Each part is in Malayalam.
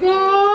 go!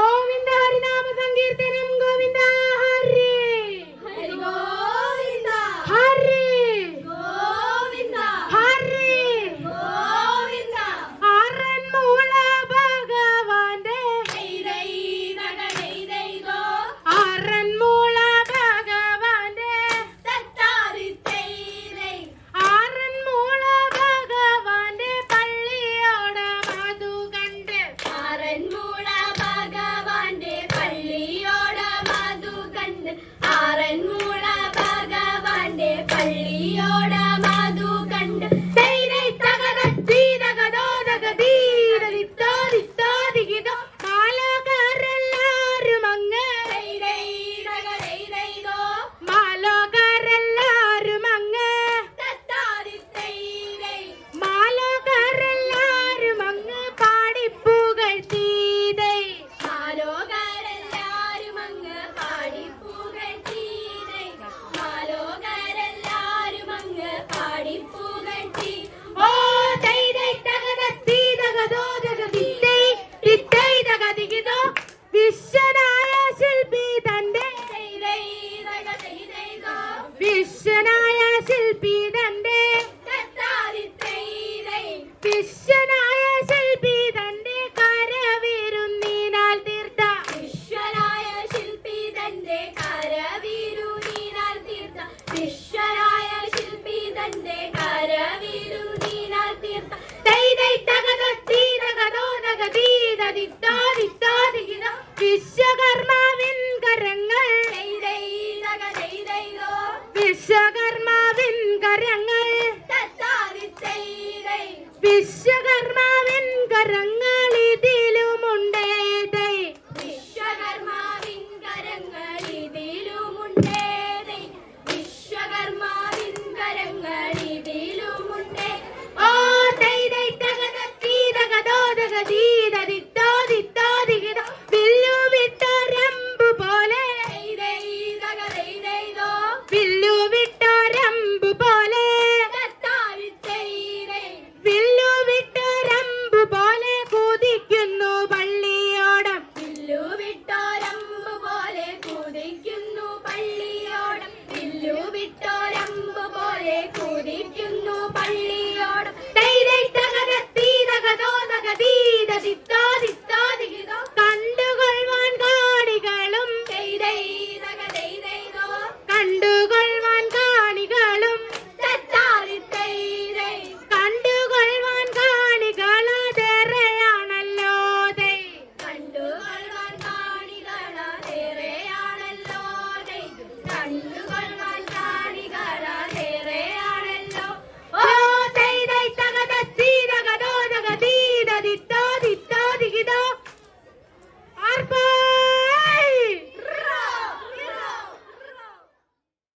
ദിഗിതോ വിശ്വകർമാവിൻ കരങ്ങൾ. വിശ്വകർമാവിൻ കരങ്ങൾ തത്താരിത്തൈദൈ. তারপর